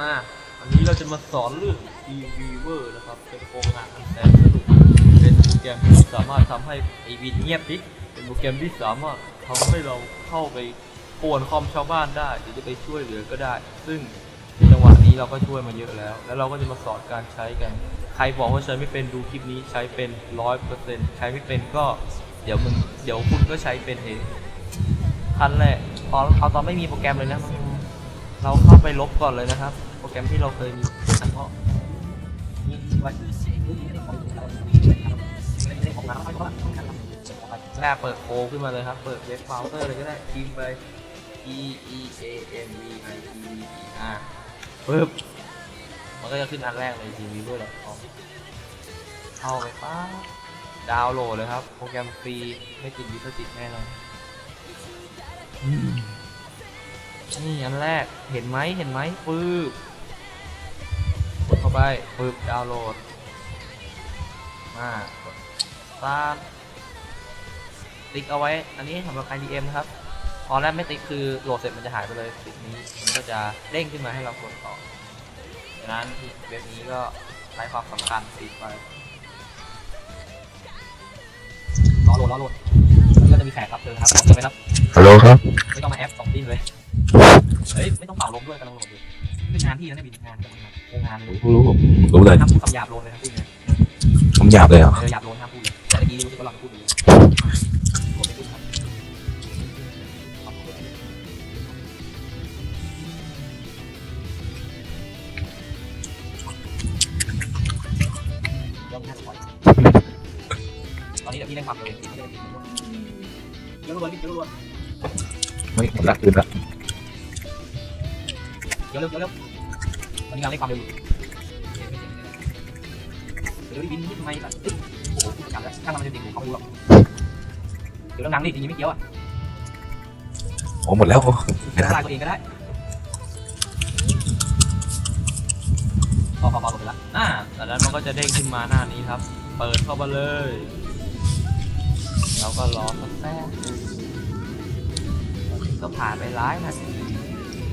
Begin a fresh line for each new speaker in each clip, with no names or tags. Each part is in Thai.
มาวันนี้เราจะมาสอนเรื่อง eViewer นะครับ เป็นโครงงานอันแสนสนุก เป็นโปรแกรมที่สามารถทำให้ไอวินเงียบดิเป็นโปรแกรมที่สามารถทำให้เราเข้าไปป่วนคอมชาวบ้านได้หรือจะไปช่วยเหลือก็ได้ ซึ่งจังหวะนี้เราก็ช่วยมาเยอะแล้ว แล้วเราก็จะมาสอนการใช้กัน ใครบอกว่าใช้ไม่เป็นดูคลิปนี้ใช้เป็นร้อยเปอร์เซ็นต์ใช้ไม่เป็นก็เดี๋ยวมึงเดี๋ยวคุณก็ใช้เป็นเองขั้นแรกเอาเอาตอนไม่มีโปรแกรมเลยนะเราเข้าไปลบก่อนเลยนะครับ โปรแกรมที่เราเคยมีเฉพาะแรกเปิดโคขึ้นมาเลยครับ เปิดเว็บเบราว์เซอร์เลยก็ได้พิมพ์ไป e e a m v i t v e r ปึ๊บมันก็จะขึ้นอันแรกเลย g m v i e w e r c o m เข้าไปป้าดาวน์โหลดเลยครับ โปรแกรมฟรีไม่ติดลิขสิทธิ์แน่นอนนี่อันแรกเห็นไหมเห็นไหมปึ๊บ ไปปึ๊บดาวน์โหลด มากดตามติ๊กเอาไว้ อันนี้สำหรับ IDM นะครับตอนแรกไม่ติ๊กคือโหลดเสร็จมันจะหายไปเลยติ๊กนี้มันก็จะเด้งขึ้นมาให้เรากดต่อดังนั้นเว็บนี้ก็ใช้ความสำคัญติดไปรอโหลดรอโหลดแล้วก็จะมีแขกรับเชิญครับกดไปครับ
ฮัลโหลครับ
ไม่ต้องมาแอปสองดิ้นเลย เฮ้ย ไม่ต้องเป่าลมด้วยกำลังโหลดอยู่ นี่งานที่แล้วนะบินงานกำงมาโรงงานเลย
รู้ผมรู้เลย
ห้ามพูดคำหยาบโลนเลยครับพูดเลย
ผมหยาบเลยเหรอ
เออหยาบโลนห้ามพูดเลยแต่เมื่อกี้รู้สึกว่าเราพูดดีโหลดไม่พูดครับย่อมห้าร้อยตอนนี้เดี๋ยวพี่เล่นความเร็วเองพี่ไม่ได้เล่นเยอะรวนพี่เยอะรวน
ไม่หมดละคืนละ
เยอะเร็วเยอะเร็วตอนนี้เราเล่นความเร็วอยู่เดี๋ยวดิบินนี่ทำไมแบบเฮ้ยโอ้โหพูดประจำแล้วถ้ามันจะจริงผมเขาไม่รู้หรอกเดี๋ยวเรานังดิจริงๆไม่เกี่ยวอะ
โอ้หมดแล้ว
เดี๋ยวลายตัวเองก็ได้พอพอพอหมดไปละอ่าจากนั้นมันก็จะเด้งขึ้นมาหน้านี้ครับ เปิดเข้ามาเลยเราก็รอสักแป๊บนึงตอนนี้ก็ผ่านไปหลายนาที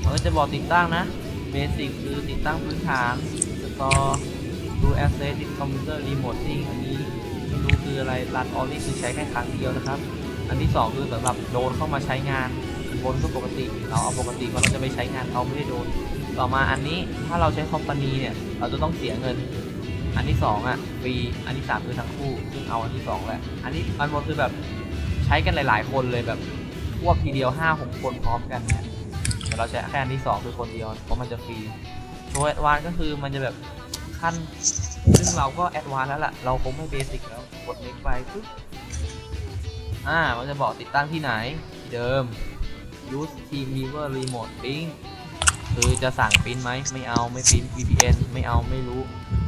มันก็จะบอกติดตั้งนะเบสิกคือติดตั้งพื้นฐานสตอดูแอสเซทติดคอมพิวเตอร์รีโมทติ้งอันนี้ไม่รู้คืออะไรรันออลลี่คือใช้แค่ครั้งเดียวนะครับ อันที่สองคือสำหรับโดนเข้ามาใช้งานบนก็ปกติเราเอาปกติก็เราจะไปใช้งานเขาไม่ได้โดน ต่อมาอันนี้ถ้าเราใช้คอมพานีเนี่ยเราจะต้องเสียเงิน อันที่สองอะฟรีอันที่สามคือทั้งคู่ซึ่งเอาอันที่สองแหละอันนี้อันบนคือแบบใช้กันหลาย ๆ คนเลยแบบควบทีเดียวห้าหกคนพร้อมกันเนี่ย แต่เราใช้แค่อันที่สองคือคนเดียวเพราะมันจะฟรีตัวแอดวานก็คือมันจะแบบขั้น ซึ่งเราก็แอดวานแล้วล่ะ เราคงไม่เบสิกแล้ว กดเล็กไปปึ๊บอ่า มันจะบอกติดตั้งที่ไหนที่เดิม use team viewer remote ping คือจะสั่งปริ้นไหมไม่เอาไม่ปริ้น VPN ไม่เอาไม่รู้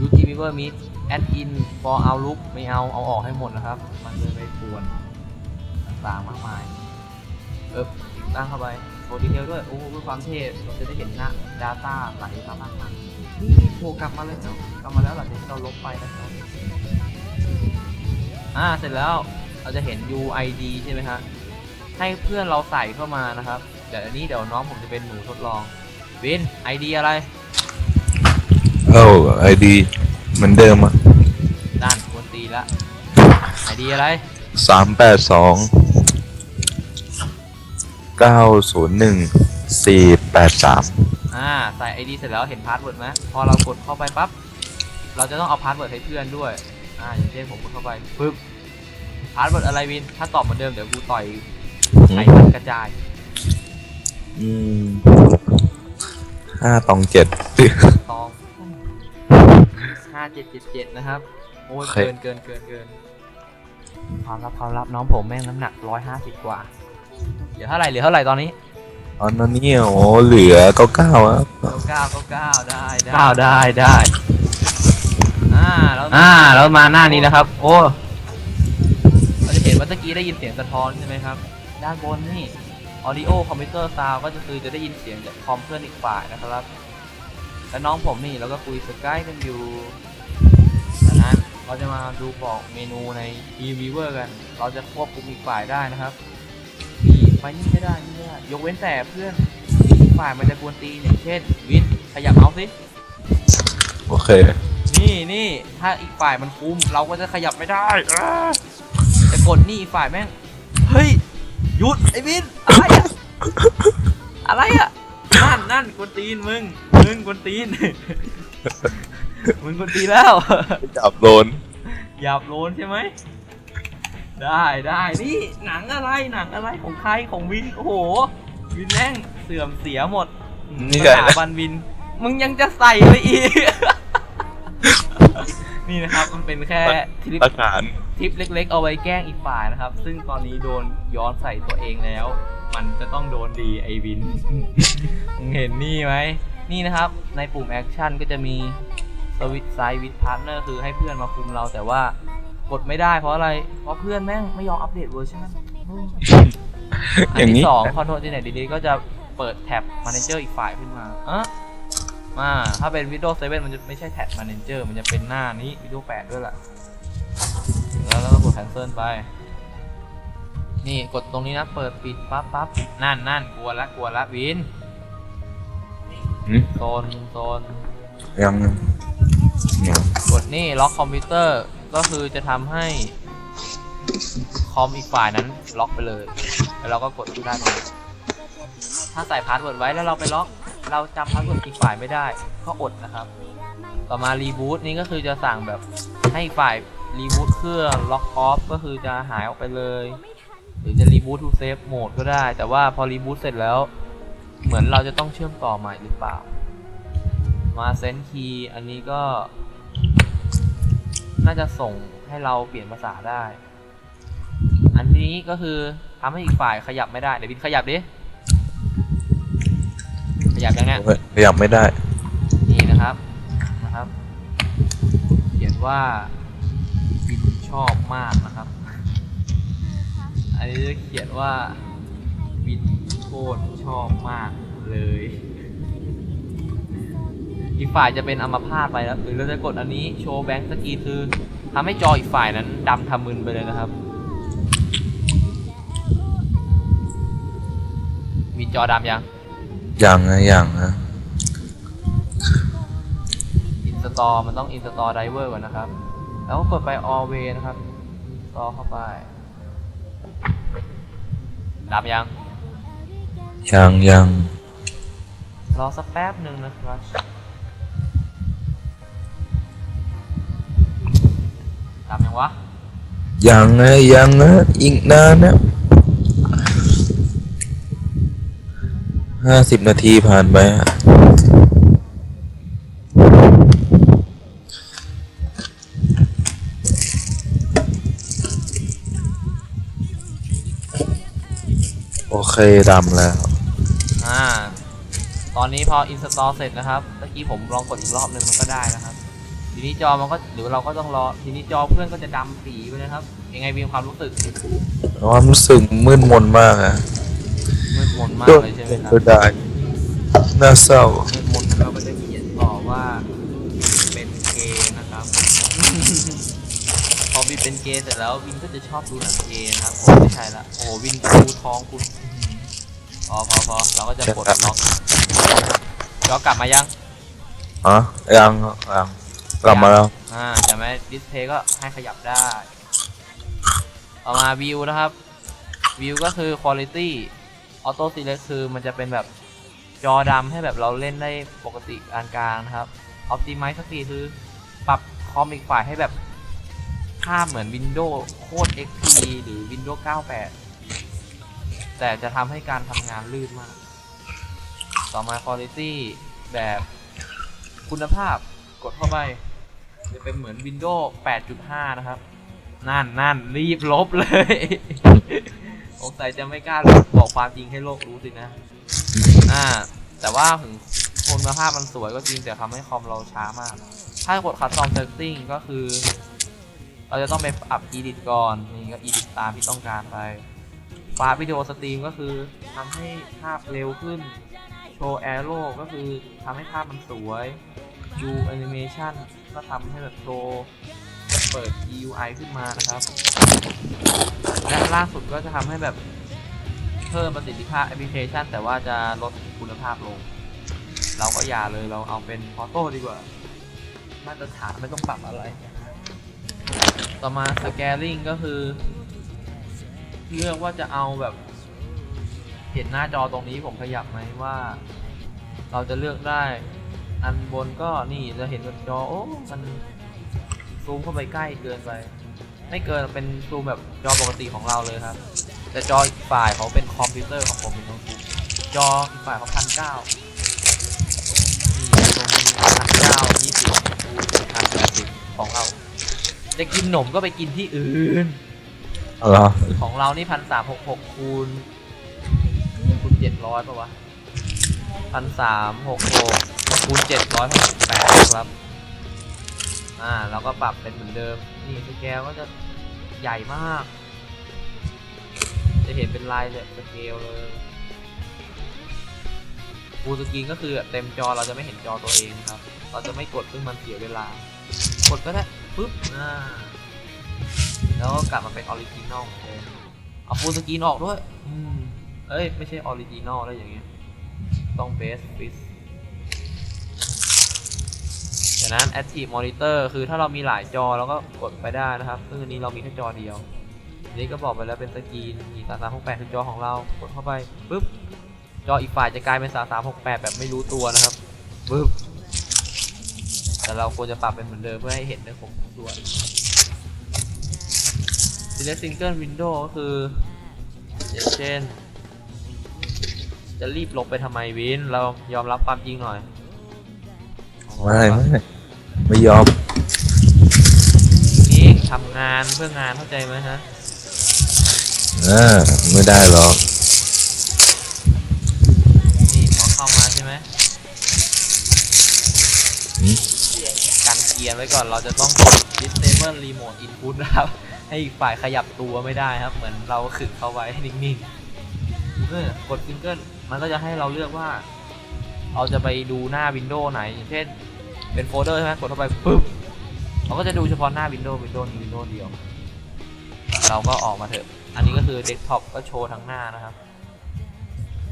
use team viewer meet add in for outlook ไม่เอาเอาออกให้หมดนะครับ มันเลยไปปวนต่างๆมากมาย เออติดตั้งเข้าไป โชว์ดีเทลด้วย โอ้โหเพื่อความเท่เราจะได้เห็นหน้า data ไหลเข้ามากมายนี่โผล่กลับมาเลยเนาะกลับมาแล้วหลังจากที่เราลบไปนะครับอ่าเสร็จแล้วเราจะเห็น UID ใช่ไหมฮะให้เพื่อนเราใส่เข้ามานะครับเดี๋ยวอันนี้เดี๋ยวน้องผมจะเป็นหนูทดลองวิน ID อะไร
เอ้าไอดีเหมือนเดิมอะ
ด้านควรตีละ ID อะไร
สามแปดสอง เก้าศูนย์หนึ่งสี่แปดสาม
อ่าใส่ ID เสร็จแล้วเห็นพาสเวิร์ดไหมพอเรากดเข้าไปปั๊บเราจะต้องเอาพาสเวิร์ดให้เพื่อนด้วยอ่าอย่างเช่นผมกดเข้าไปปึ๊บพาสเวิร์ดอะไรวิน ถ้าตอบเหมือนเดิมเดี๋ยวกูต่อยไข่มันกระจาย
อืมห้าตองเจ็ด
ตองห้าเจ็ดเจ็ดเจ็ดนะครับ โอ้ย
โอเค
เกินเกินเกินเกินความลับความลับน้องผมแม่งน้ำหนักร้อยห้าสิบกว่า เหลือเท่าไหร่เหลือเท่าไหร่ตอนนี้
ตอนนั้นเนี่ยโอ้เหลือเก้าเก้าอะ
เก้าเก้าเก้าเก้าได้ได้เก้าได้ได้อ่าแล้วอ่าแล้วมาหน้านี้นะครับ โอ้เราจะเห็นว่าตะกี้ได้ยินเสียงสะท้อนใช่ไหมครับ ด้านบนนี่ audio computer sound ก็จะคือจะได้ยินเสียงจากคอมเพื่อนอีกฝ่ายนะครับ และน้องผมนี่เราก็คุยสกายกันอยู่ดังนั้นเราจะมาดูบอกเมนูใน eViewer กัน เราจะควบคุมอีกฝ่ายได้นะครับ นี่ไปนี่ไม่ได้นี่ไม่ได้ ยกเว้นแต่เพื่อนฝ่ายมันจะกวนตีนอย่างเช่น วินขยับเมาส์สิ
โอเค
นี่นี่ถ้าอีกฝ่ายมันคุมเราก็จะขยับไม่ได้อ่าจะกดนี่อีกฝ่ายแม่ง เฮ้ย หยุดไอ้วิน อะไรอะอะไรอะนั่นนั่นกวนตีนมึง มึงกวนตีน มึงกวนตีนแล้ว
จับโดน
หยาบโลนใช่ไหม ได้ได้นี่หนังอะไรหนังอะไรของใครของวินโอ้โห วินแม่งเสื่อมเสียหมด
นี่ไง
สถาบันวิน มึงยังจะใส่ไปอีก นี่นะครับมันเป็นแค่ทริป
หลักฐาน
ทริปเล็ก ๆ เอาไว้แกล้งอีกฝ่ายนะครับ ซึ่งตอนนี้โดนย้อนใส่ตัวเองแล้ว มันจะต้องโดนดีไอวินมึงเห็นนี่ไหมนี่นะครับ ในปุ่มแอคชั่นก็จะมีสวิตไซวิดพาร์ทเนอร์คือให้เพื่อนมาคุมเราแต่ว่า กดไม่ได้เพราะอะไร เพราะเพื่อนแม่งไม่ยอมอัปเดตเวอร์ชันอืมอัน
อย่างนี้
ที่สองคอนโทรลจีเน็ตดีๆก็จะเปิดแท็บ Manager อีกฝ่ายขึ้นมาอะมาถ้าเป็น Windows 7 มันจะไม่ใช่แท็บ Manager มันจะเป็นหน้านี้ Windows 8 ด้วยล่ะแล้วเราก็กด cancel ไป นี่กดตรงนี้นะ เปิดปิดปั๊บปั๊บนั่นนั่นกลัวละกลัวละวิน
หืม
โซนโซน
ยังยัง
กดนี่ล็อกคอมพิวเตอร์ ก็คือจะทำให้คอมอีกฝ่ายนั้นล็อกไปเลย แล้วเราก็กดได้ตรงนี้ถ้าใส่พาสเวิร์ดไว้แล้วเราไปล็อก เราจำพาสเวิร์ดอีกฝ่ายไม่ได้ก็อดนะครับ ต่อมารีบูตนี่ก็คือจะสั่งแบบให้ฝ่ายรีบูตเครื่องล็อกออฟก็คือจะหายออกไปเลย หรือจะรีบูตทูเซฟโหมดก็ได้ แต่ว่าพอรีบูตเสร็จแล้ว เหมือนเราจะต้องเชื่อมต่อใหม่หรือเปล่า มาเซนคีย์อันนี้ก็ น่าจะส่งให้เราเปลี่ยนภาษาได้ อันนี้ก็คือทำให้อีกฝ่ายขยับไม่ได้ เดี๋ยวบินขยับดิ ขยับยังไง
เฮ้ยขยับไม่ได้
นี่นะครับ นะครับ เขียนว่าบินชอบมากนะครับ อันนี้จะเขียนว่าบินโคตรชอบมากเลย อีกฝ่ายจะเป็นอัมพาตไปแล้วหรือเราจะกดอันนี้โชว์แบงค์สกีคือทำให้จออีกฝ่ายนั้นดำทำมึนไปเลยนะครับ มีจอดำยัง
ยังนะยังนะ
อินสตอมันต้องอินสตอ d ดเวอร์ก่อนนะครับ แล้วก็กดไป alway นะครับต่อเข้าไปดับยัง
ยังยัง
รอสักแป๊บหนึ่งนะครับ ดับยังวะ
ยังนะยังนะอีกนานนะห้าสิบนาทีผ่านไปฮะโอเคดำแล้ว
อ่า ตอนนี้พออินสตอเสร็จนะครับเมื่อกี้ผมลองกดอีกรอบหนึ่งมันก็ได้นะครับ ทีนี้จอมันก็หรือเราก็ต้องรอ ทีนี้จอเพื่อนก็จะดำสีไปนะครับ ยังไงมีความรู้สึก
ความรู้สึกมืดมนมากอะ
มืดมนมากเลยใช่ไหมครับ
ก็ได้น่าเศร้า
เมืดมนต์เราก็จะเขียนต่อว่าเป็นเกย์นะครับ พอวินเป็นเกย์เสร็จแล้ววินก็จะชอบดูหนังเกย์นะครับโอ้ไม่ใช่ละโอ้วินดูท้องคุณพอพอพอเราก็จะปลดล็อกจอกลับมายัง
อ๋อยังยัง กลับมาแล้ว
อ่าจะไหมดิสเพย์ก็ให้ขยับได้ต่อมาวิวนะครับวิวก็คือ quality auto select คือมันจะเป็นแบบจอดำให้แบบเราเล่นได้ปกติกลางๆนะครับ optimize สปีคือปรับคอมอีกฝ่ายให้แบบภาพเหมือน Windows โคตร XP หรือ Windows 98 แต่จะทำให้การทำงานลื่นมาก ต่อมา quality แบบคุณภาพกดเข้าไป จะเป็นเหมือน Windows 8.5 นะครับ นั่นนั่นรีบลบเลยสงสัยจะไม่กล้าบอกความจริงให้โลกรู้สินะ อ่า แต่ว่าถึงคุณภาพมันสวยก็จริงแต่ทำให้คอมเราช้ามาก ถ้ากด Custom Setting ก็คือ เราจะต้องไปปรับ Edit ก่อน นี่ก็ Edit ตามที่ต้องการไปฟาวิดีโอสตรีมก็คือทำให้ภาพเร็วขึ้น โชว์ Arrow ก็คือทำให้ภาพมันสวย U Animation ก็ทำให้แบบโชว์เปิด GUI ขึ้นมานะครับ และล่าสุดก็จะทำให้แบบเพิ่มประสิทธิภาพแอปพลิเคชัน แต่ว่าจะลดคุณภาพลง เราก็อย่าเลยเราเอาเป็นออโต้ดีกว่า มาตรฐานไม่ต้องปรับอะไร ต่อมาสแกลิงก็คือเลือกว่าจะเอาแบบเห็นหน้าจอตรงนี้ผมขยับไหมว่า เราจะเลือกได้ อันบนก็นี่จะเห็นบนจอโอ้มันซูมเข้าไปใกล้เกินไป ไม่เกินเป็นซูมแบบจอปกติของเราเลยครับ แต่จออีกฝ่ายเขาเป็นคอมพิวเตอร์ของผมเป็นโน้ตบุ๊กจออีกฝ่ายเขาพันเก้านี่ตรงนี้พันเก้ายี่สิบพันแปดสิบของเรา จะกินหนมก็ไปกินที่อื่น
เหรอ
ของเรานี่พันสามหกหกคูณคูณเจ็ดร้อยปะวะพันสามหกหก คูณเจ็ดร้อยหกแปดครับ อ่าเราก็ปรับเป็นเหมือนเดิม นี่สเกลก็จะใหญ่มาก จะเห็นเป็นลายเลยสเกลเลยฟูลสกรีนก็คือเต็มจอเราจะไม่เห็นจอตัวเองครับ เราจะไม่กดซึ่งมันเสียเวลา กดก็ได้ปุ๊บอ่าแล้วก็กลับมาเป็นออริจินอลเหมือนเดิมเอาฟูลสกรีนออกด้วย อืม เอ้ย ไม่ใช่ออริจินอลแล้วอย่างเงี้ย ต้องเบสฟิส จากนั้น Active Monitor คือถ้าเรามีหลายจอเราก็กดไปได้นะครับซึ่งอันนี้เรามีแค่จอเดียวอันนี้ก็บอกไปแล้วเป็นสกรีนมีสามสามหกแปดคือจอของเรากดเข้าไปปุ๊บจออีกฝ่ายจะกลายเป็นสามสามหกแปดแบบไม่รู้ตัวนะครับปุ๊บแต่เราควรจะปรับเป็นเหมือนเดิมเพื่อให้เห็นได้ครบทุกส่วน Select Single Window ก็คืออย่างเช่น จะรีบลบไปทำไมวิน เรายอมรับความจริงหน่อย
ไม่ไม่ ไม่ยอม
นี่ทำงานเพื่องานเข้าใจไหมฮะ
อ่าไม่ได้หรอก
นี่พอเข้ามาใช่ไหม
อืม
กันเกียร์ไว้ก่อนเราจะต้อง disable remote input นะครับ ให้อีกฝ่ายขยับตัวไม่ได้ครับ เหมือนเราขึงเขาไว้ให้นิ่งๆเออกดซิงเกิลมันก็จะให้เราเลือกว่า เราจะไปดูหน้าวินโดว์ไหนอย่างเช่น เป็นโฟลเดอร์ใช่ไหมกดเข้าไปปุ๊บเราก็จะดูเฉพาะหน้าวินโดว์วินโดว์นี้วินโดว์เดียว เราก็ออกมาเถอะ อันนี้ก็คือเดสก์ท็อปก็โชว์ทั้งหน้านะครับ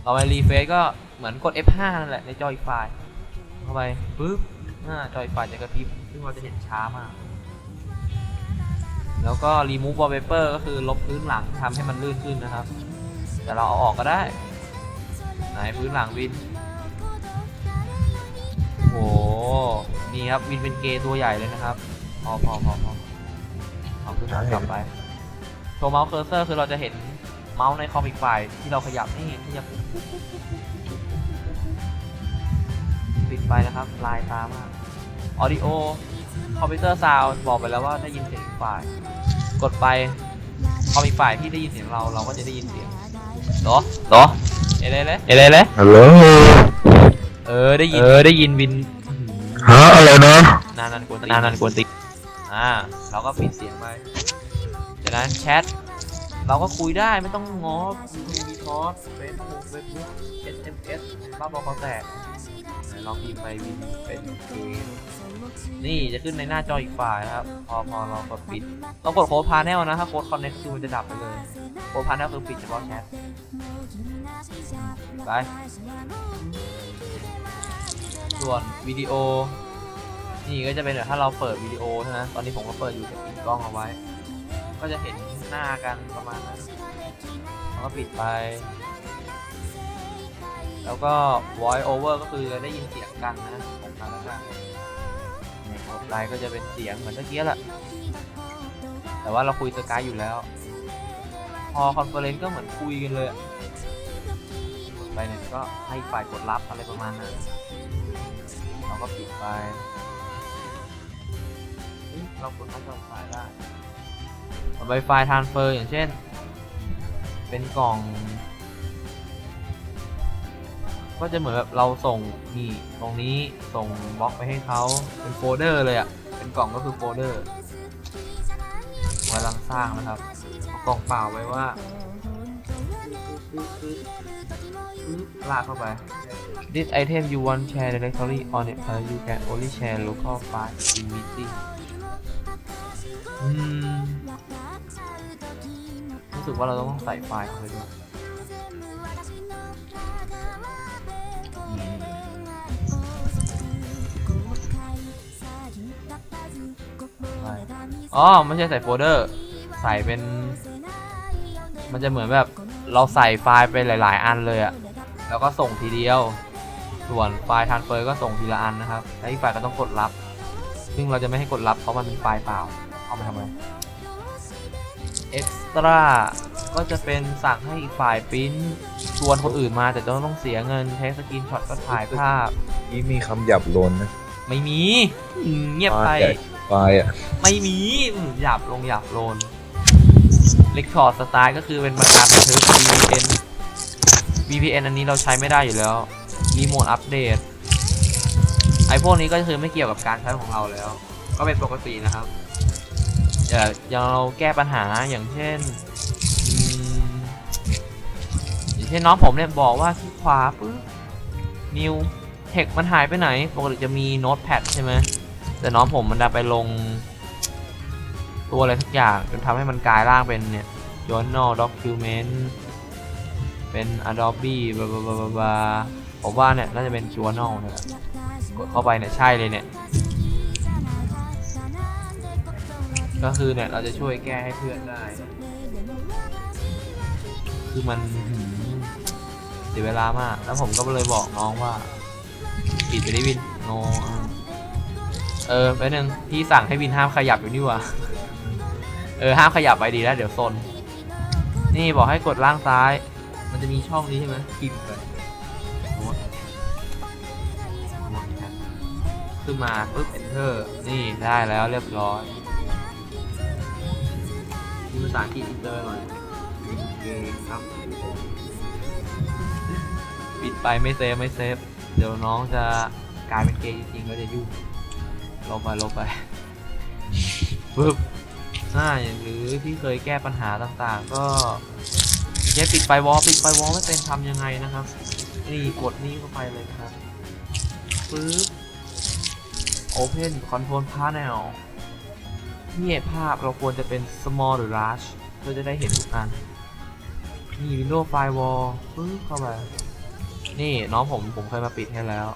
เราไปรีเฟซก็เหมือนกด F5 นั่นแหละในจออีกไฟล์เข้าไปปุ๊บหน้าจออีกไฟล์จะกระพริบซึ่งเราจะเห็นช้ามาก แล้วก็ remove wallpaper ก็คือลบพื้นหลังทำให้มันลื่นขึ้นนะครับ แต่เราเอาออกก็ได้ ไหนพื้นหลังวิน นี่ครับวินเป็นเกย์ตัวใหญ่เลยนะครับ พอพอพอพอเอาขึ้นมากลับไปโชว์เมาส์เคอร์เซอร์คือเราจะเห็นเมาส์ในคอมิกไฟล์ที่เราขยับนี่ขยับปิดไปนะครับ ลายตามาก Audio คอมพิวเตอร์ซาวบอกไปแล้วว่าได้ยินเสียงอีกฝ่าย กดไปคอมอีกฝ่ายที่ได้ยินเสียงเราเราก็จะได้ยินเสียงเหรอเหรอเอเลยเลยเอเลยเลย
ฮัลโหล
เออได้ยินเออได้ยินวิน
ฮะอะไรนะ
นานนันกวนตีนานนันกวนตีนอ่าเราก็ปิดเสียงไปจากนั้นแชทเราก็คุยได้ไม่ต้องง้อมีทอสเฟซบุ๊กเฟซบุ๊ก SMS บ้าบอคอแตกไหนลองพิมพ์ไปวินเป็นเกม นี่จะขึ้นในหน้าจออีกฝ่ายนะครับ พอพอเรากดปิดเรากดโค้ดพาแนลนะถ้าโค้ดคอนเนคคือมันจะดับไปเลยโค้ดพาแนลคือปิดเฉพาะแชทไปส่วนวิดีโอ นี่ก็จะเป็นแบบถ้าเราเปิดวิดีโอใช่ไหมตอนนี้ผมก็เปิดอยู่แต่ปิดกล้องเอาไว้ ก็จะเห็นหน้ากันประมาณนั้นแล้วก็ปิดไป แล้วก็ voice over ก็คือได้ยินเสียงกันนะของกันและกัน ในกดไลน์ก็จะเป็นเสียงเหมือนเมื่อกี้แหละ แต่ว่าเราคุยสกายอยู่แล้ว พอคอนเฟอเรนซ์ก็เหมือนคุยกันเลยไปเนี่ยก็ให้ฝ่ายกดรับอะไรประมาณนั้น เราก็ปิดไปเฮ้ยเรากดเข้าไฟล์ได้ไปไฟล์ transfer อย่างเช่น เป็นกล่อง ก็จะเหมือนแบบเราส่งนี่ตรงนี้ส่งบล็อกไปให้เขาเป็นโฟลเดอร์เลยอะ่ะ เป็นกล่องก็คือโฟลเดอร์กำลังสร้างนะครับเอากล่องเปล่าไว้ว่าลากเข้าไป This item you want share directory on it uh, you can only share local file in meeting อืมรู้สึกว่าเราต้องใส่ไฟล์เข้าไปด้วย อ๋อไม่ใช่ใส่โฟลเดอร์ ใส่เป็น มันจะเหมือนแบบเราใส่ไฟล์ไปหลาย ๆ อันเลยอะแล้วก็ส่งทีเดียว ส่วนไฟล์ทรานเฟอร์ก็ส่งทีละอันนะครับแล้วอีกฝ่ายก็ต้องกดรับ ซึ่งเราจะไม่ให้กดรับเพราะมันเป็นไฟล์เปล่า เอามาทำไม Extra ก็จะเป็นสั่งให้อีกฝ่ายปริ้นชวนคนอื่นมาแต่ต้องเสียเงินเทสสกรีนช็อตก็ถ่ายภาพ
นี่มีคำหยาบโลนนะ
ไม่มีอืมเงียบไป
ไฟล์อะ
ไม่มีอืมหยาบลงหยาบโลนเล็กชอร์สไตล์ก็คือเป็นมาการบันทึก VPN VPN อันนี้เราใช้ไม่ได้อยู่แล้วรีโมทอัปเดตไอพวกนี้ก็คือไม่เกี่ยวกับการใช้ของเราแล้ว ก็เป็นปกตินะครับอย่าอย่างเราแก้ปัญหาอย่างเช่นอืมอย่างเช่นน้องผมเนี่ยบอกว่าคลิกขวาปึ๊บนิวเทคมันหายไปไหน ปกติจะมีโน้ตแพดใช่ไหม แต่น้องผมมันดันไปลง ตัวอะไรสักอย่าง จนทำให้มันกลายร่างเป็นเนี่ย journal document เป็น adobe บาบาบาบาบาผมว่าเนี่ยน่าจะเป็น journal นะกดเข้าไปเนี่ยใช่เลยเนี่ย ก็คือเนี่ยเราจะช่วยแก้ให้เพื่อนได้ คือมันเสียเวลามาก แล้วผมก็เลยบอกน้องว่า ปิดไปได้วินโนเออไปบนึงพี่สั่งให้วินห้ามขยับอยู่นี่ว่าเออห้ามขยับไปดีแล้ว เดี๋ยวซนนี่บอกให้กดล่างซ้าย มันจะมีช่องนี้ใช่ไหมคลิกไปโน้ตโน้ตแท็บขึ้นมาปุ๊บ enter นี่ได้แล้วเรียบร้อยมีภาษาอังกฤษอินเตอร์หน่อยครับปิดไปไม่เซฟไม่เซฟ เดี๋ยวน้องจะกลายเป็นเกย์จริงๆก็จะยุ่งลบไปลบไปปึ๊บอ่าหรือที่เคยแก้ปัญหาต่างๆ ก็แค่ปิดไฟวอลปิดไฟวอลไม่เป็นทำยังไงนะครับ นี่กดนี่เข้าไปเลยครับปึ๊บ Open Control Panel นี่ภาพเราควรจะเป็น small หรือ large เพื่อจะได้เห็นทุกอัน นี่ Windows Firewall ปึ๊บเข้าไป นี่น้องผมผมเคยมาปิดให้แล้ว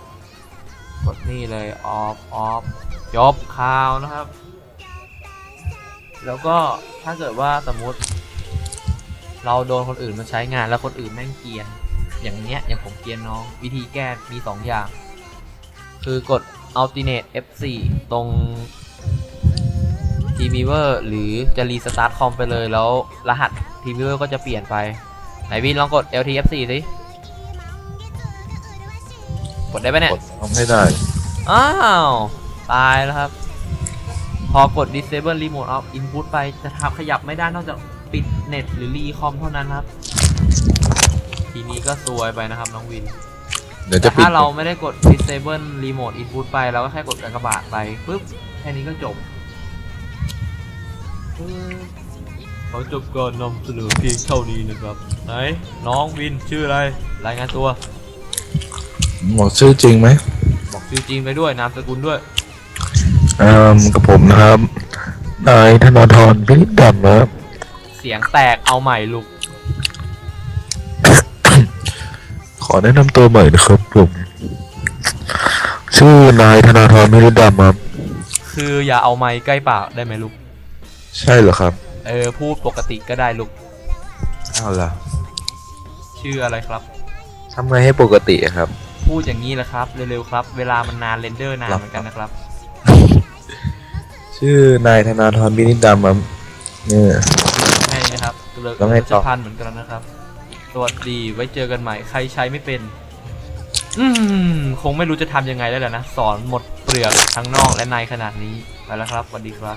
กดนี่เลย off off จบข่าวนะครับ แล้วก็ถ้าเกิดว่าสมมติ เราโดนคนอื่นมาใช้งานแล้วคนอื่นแม่งเกียน อย่างเนี้ยอย่างผมเกียนน้องวิธีแก้มี 2 อย่าง คือกด alternate F4 ตรง TeamViewer หรือจะ restart คอมไปเลยแล้วรหัส TeamViewer ก็จะเปลี่ยนไป ไหนวินลองกด LT F4 สิ กดได้ไหมเนี่ย
กดทำไม่ได้
อ้าว ตายแล้วครับ พอกด disable remote of input ไปจะทำขยับไม่ได้นอกจากปิดเน็ตหรือรีคอมเท่านั้นครับ ทีนี้ก็ซวยไปนะครับน้องวิน
เดี๋ยวจะ
แต่
ปิด
ถ้าเราไม่ได้กด disable remote input ไปเราก็แค่กดกากบาทไปปุ๊บแค่นี้ก็จบเขาจบก่อนนำเสนอเพียงเท่านี้นะครับ ไหน น้องวินชื่ออะไร รายงานตัว
บอกชื่อจริงไหม
บอกชื่อจริงไปด้วยนามสกุลด้วย
เอ่อกับผมนะครับนายธนาธรพิริดำนะครับ
เสียงแตกเอาใหม่ลูก
ขอแนะนำตัวใหม่นะครับผมชื่อนายธนาธรพิริดำครับ
คืออย่าเอาไม้ใกล้ปากได้ไหมลูก
ใช่เหรอครับ
เออพูดปกติก็ได้ลูก
อ้าวล่ะ
ชื่ออะไรครับ
ทำไงให้ปกติอะครับ
พูดอย่างนี้แหละครับ เร็วๆครับ เวลามันนานเรนเดอร์นานเหมือนกันนะครับ
ชื่อนายธนาธรพิริดำครับเนี่ย
ใช่นะครับเลิก
แล้วไงต่อ
พันเหมือนกันนะครับ สวัสดีไว้เจอกันใหม่ ใครใช้ไม่เป็น อืม คงไม่รู้จะทำยังไงแล้วแหละนะ สอนหมดเปลือกทั้งนอกและในขนาดนี้ ไปแล้วครับสวัสดีครับ